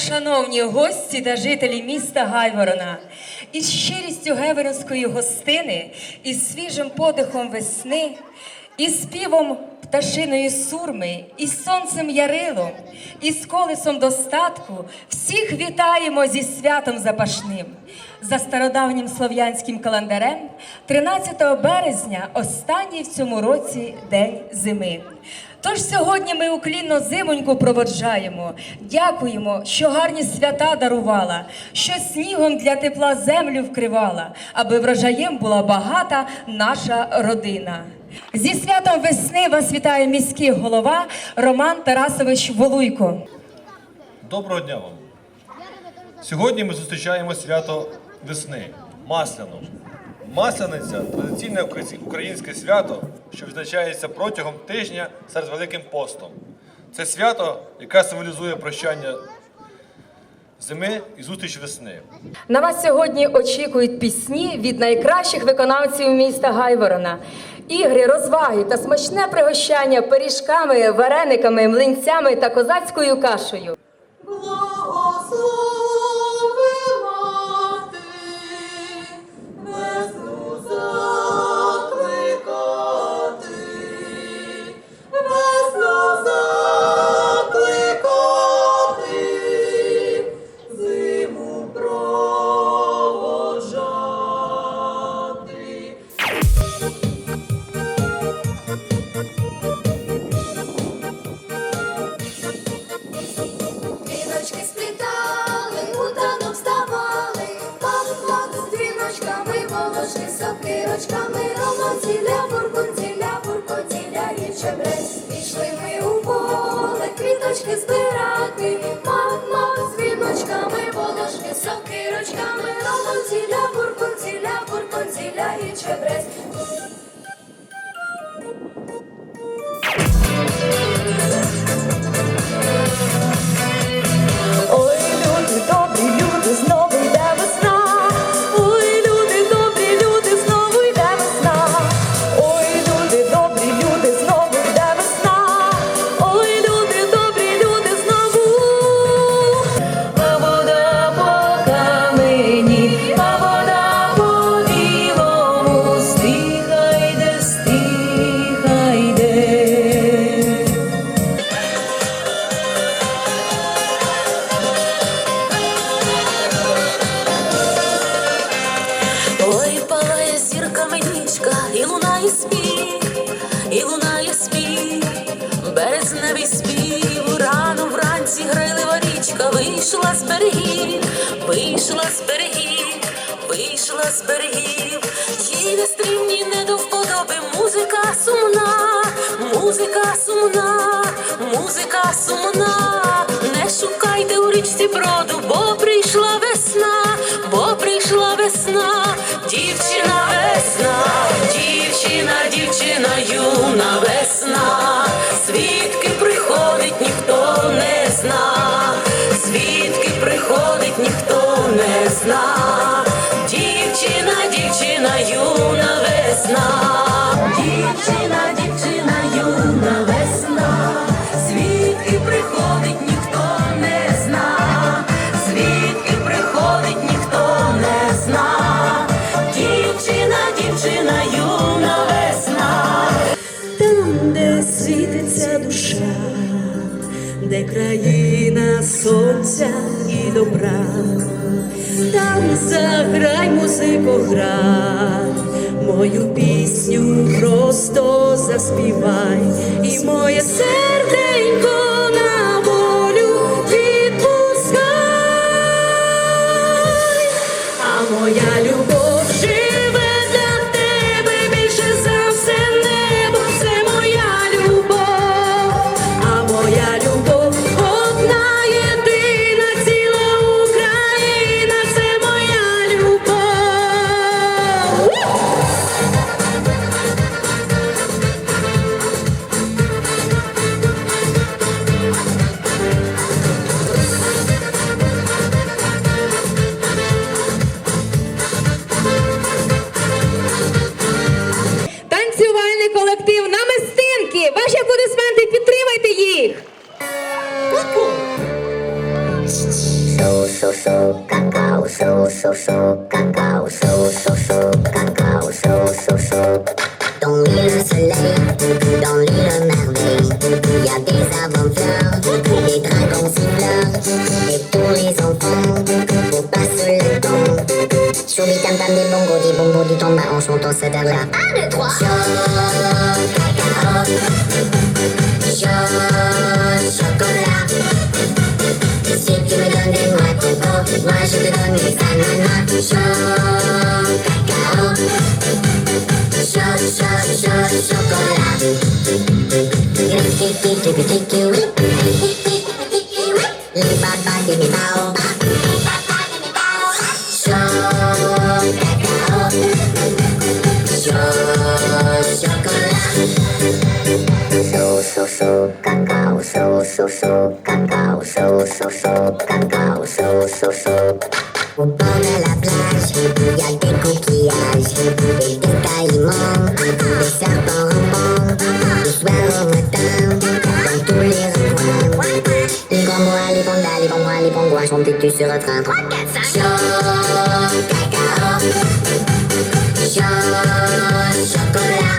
шановні гості та жителі міста Гайворона, із щирістю гайворонської гостини, із свіжим подихом весни, із співом пташиної сурми, із сонцем ярилом, із колесом достатку всіх вітаємо зі святом запашним. За стародавнім слов'янським календарем, 13 березня, останній в цьому році день зими. Тож сьогодні ми уклінно зимоньку проводжаємо. Дякуємо, що гарні свята дарувала, що снігом для тепла землю вкривала, аби врожаєм була багата наша родина. Зі святом весни вас вітає міський голова Роман Тарасович Волуйко. Доброго дня вам! Сьогодні ми зустрічаємо свято весни Масляну. Масляниця традиційне українське- свято, що відзначається протягом тижня серед Великим постом. Це свято, яке символізує прощання зими і зустріч весни. На вас сьогодні очікують пісні від найкращих виконавців міста Гайворона. Ігри, розваги та смачне пригощання пиріжками, варениками, млинцями та козацькою кашею. Волошки, сокирочками, романціля, буркунціля, буркоціля і чебрець. Пішли ми у поле, квіточки збирати, мама, мам, з віночками, волошки, сокирочками, романціля, буркунціля, буркоціля і чебрець. Річці броду, бо прийшла весна, бо прийшла весна, дівчина весна, дівчина, дівчина, юна весна, звідки приходить, ніхто не зна, звідки приходить, ніхто не зна, дівчина, дівчина, юна весна, дівчина, дівчина, де країна сонця і добра, там заграй музику грай, мою пісню просто заспівай, і моє серденько Give me my so, cacao, so, so, so, cacao, so, so, so. La plage, y a des coquillages, des caïmans, des serpents rampants. Le soir au matin, dans tous les recoins. Les bambois, les pandas, les bambois, les pangouins sont têtus sur un train. 3, 4, 5. Chaud, cacao. Chaud, chocolat.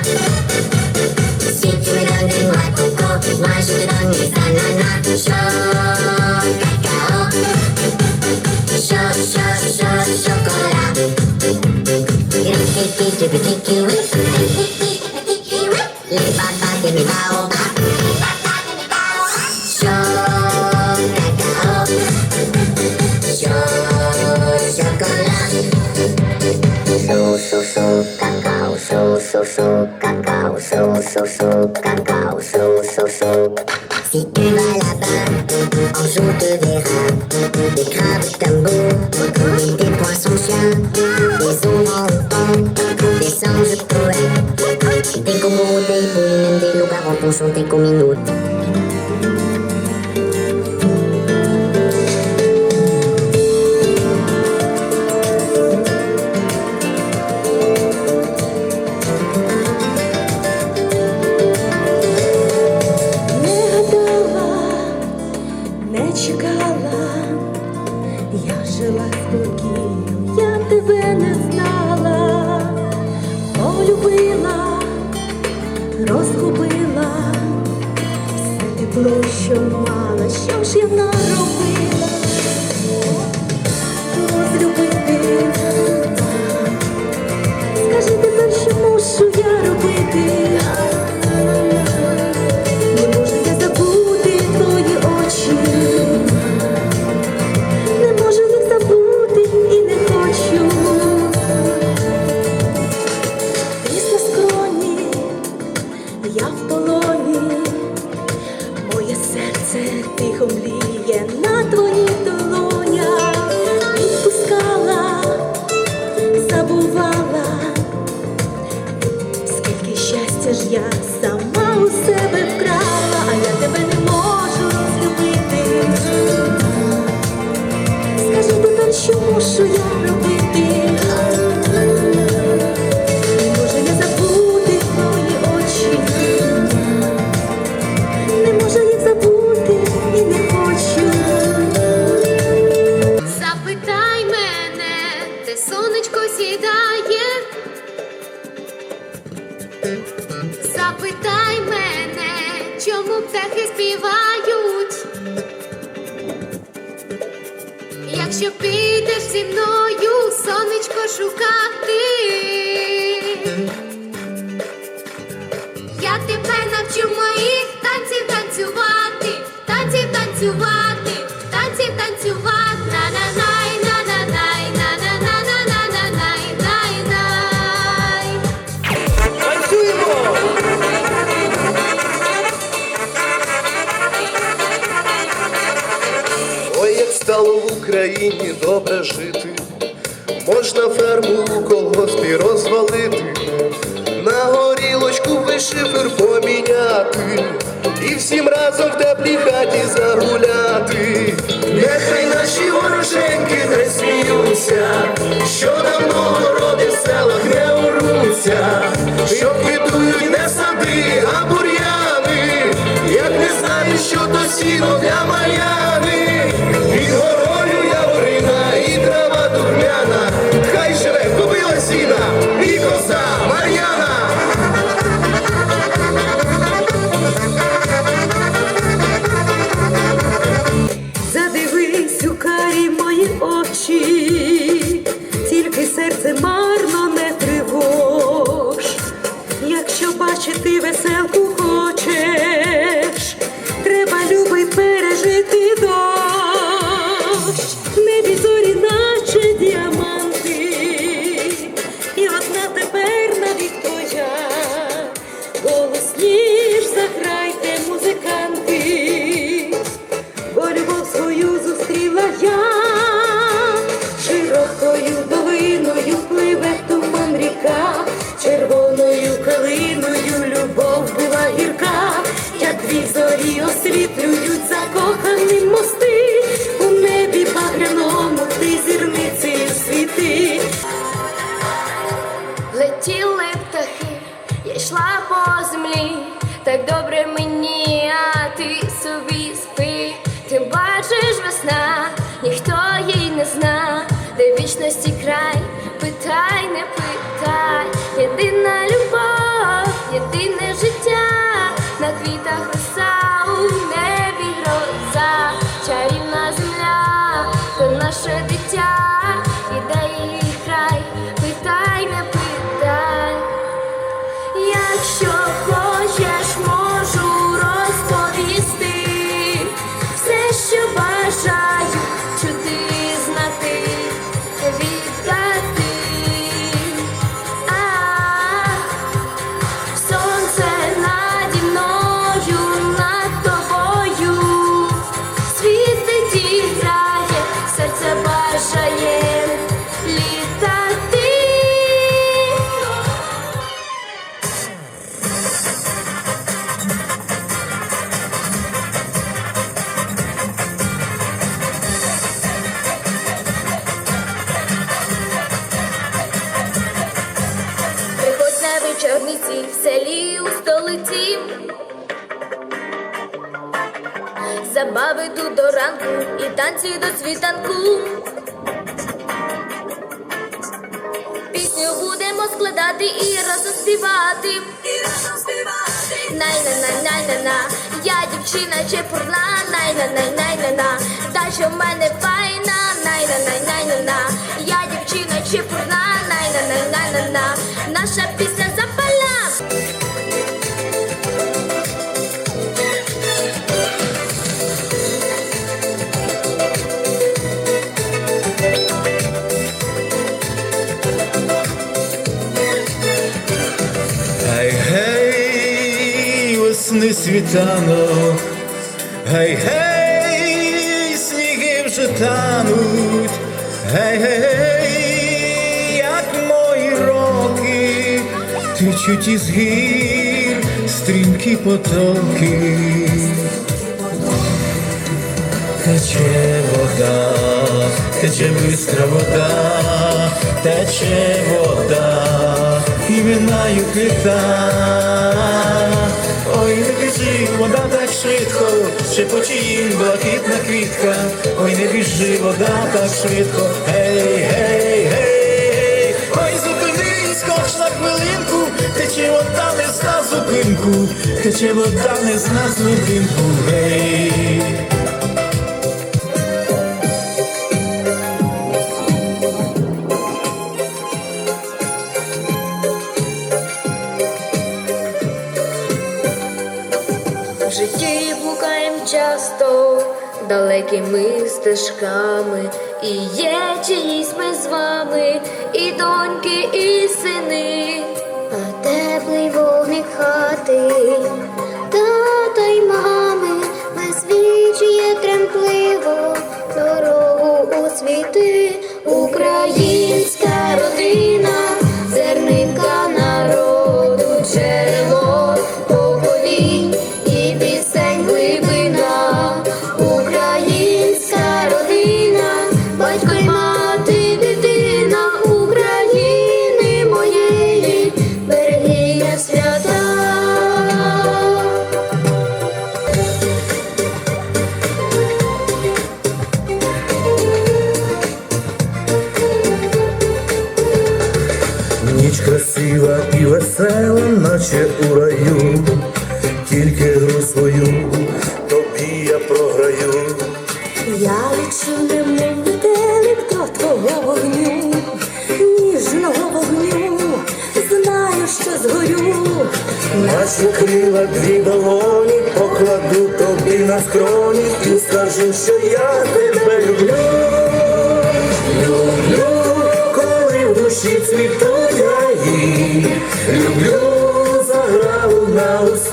so so so cacao so so so cacao so canção tem com minuto. Не чекала, я жила в Ну що мала, що ж я на птахи співають. Якщо підеш зі мною сонечко шукати, я тебе навчу моїх танців танцювати, танців танцювати, танців танцювати на на на можна жити, можна ферму у колгоспі розвалити, на горілочку вишифер поміняти, і всім разом в теплій хаті загуляти. Нехай наші вороженьки не сміються, що давно. vives cu. Так добре мені, а ти собі спи. Ти бачиш весна, ніхто їй не зна, де вічності край, питай, не питай, єдина любов, єдине життя, на квітах роса, у небі гроза, чарівна земля, то наше дитя, танці до світанку. Пісню будемо складати і разом співати. І разом співати. Най-на-най-най-на-на, я дівчина чепурна, най-на-най-най-на-на, та що в мене файна, най-на-най-най-на-на, я дівчина чепурна, най-на-най-най-на-на, наша пісня весни світанок, гей, гей, сніги вже тануть, гей, гей, як мої роки, течуть із гір стрімкі потоки. Тече вода, тече бистра вода, тече вода, і минаю кита. Ой, біжи, вода так швидко, шепоче їм блакитна квітка. Ой, не біжи, вода так швидко, гей, гей, гей, ой, зупинись, хоч на хвилинку, тече вода не зна зупинку, тече вода не зна зупинку, гей. Далекими стежками, і є чиїсь ми з вами, і доньки, і сини, А теплий вогник хати, згорю. Наші крила дві долоні покладу тобі на скроні і скажу, що я тебе люблю. Люблю, коли в душі цвітуть гаї. Люблю заграву на устах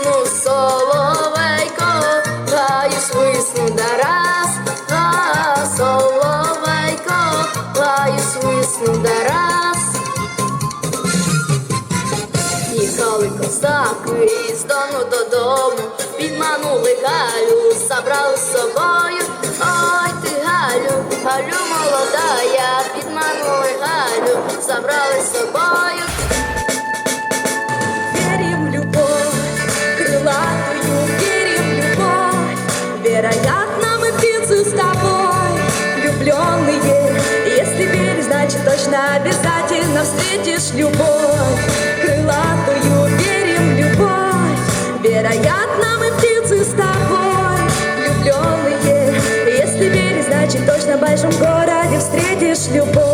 весну соловейко, гаю весну да раз, а соловейко, гаю весну да раз. Їхали козаки з дону додому, підманули галю, забрали з собою. Ой ти Галю, Галю я підманули Галю, забрали з собою. Вероятно, мы птицы с тобой влюбленные. Если веришь, значит точно обязательно встретишь любовь. Крылатую верим в любовь. Вероятно, мы птицы с тобой влюбленные. Если веришь, значит точно в большом городе встретишь любовь.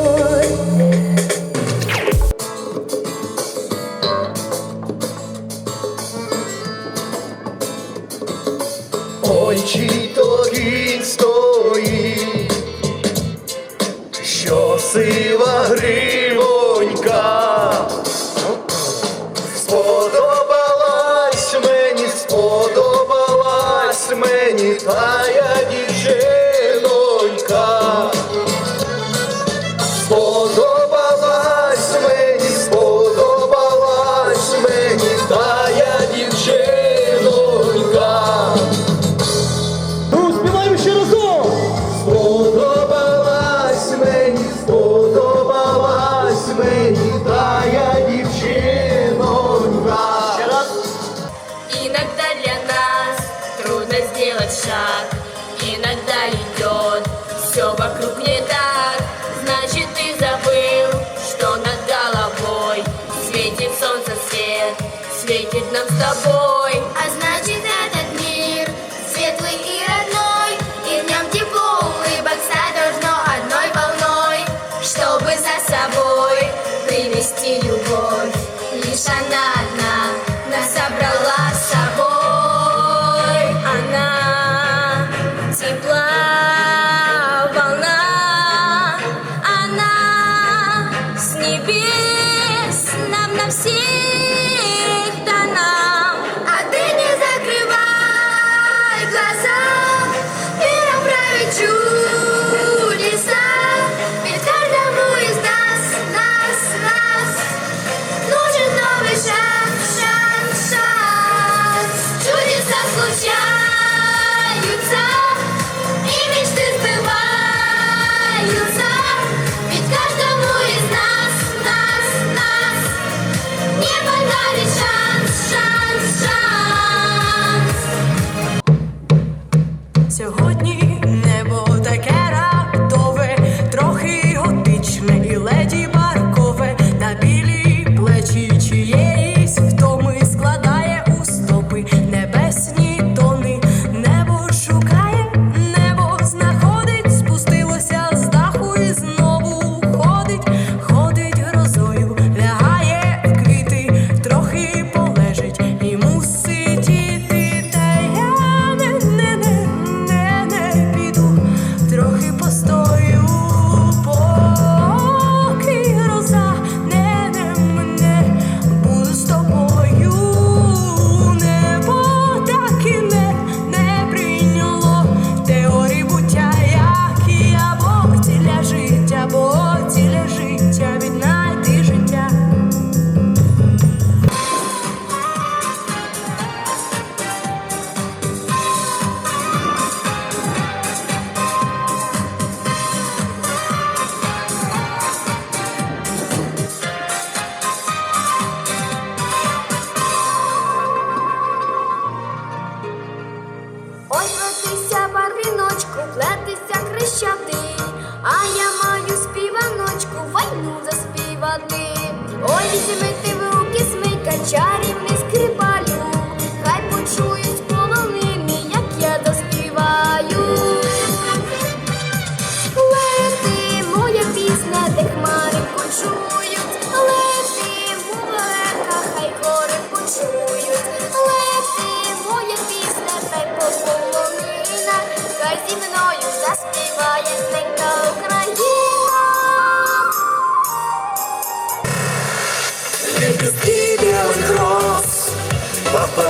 Вісіми ти руки смикачарів.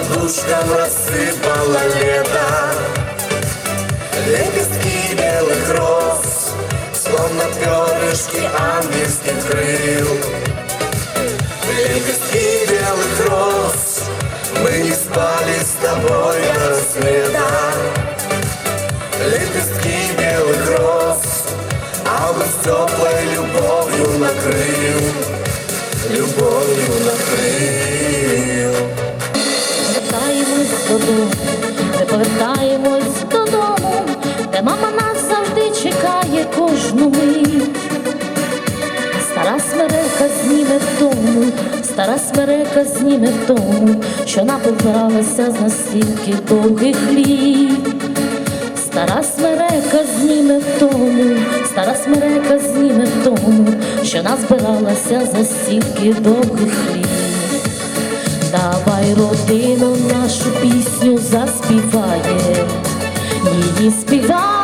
внучкам рассыпало лето. Лепестки белых роз Словно перышки ангельских крыл. Лепестки белых роз Мы не спали с тобой до рассвета. Лепестки белых роз Август теплой любовью накрыл. Любовью накрыл. Додому, ми повертаємось додому, де мама нас завжди чекає кожну мить. Стара смерека зніме втому, стара смерека зніме втому, що напивалася з настільки довгих літ. Стара смерека зніме втому, стара смерека зніме втому, що назбиралася за стільки довгих літ. Давай родину нашу пісню заспіває, її завжди.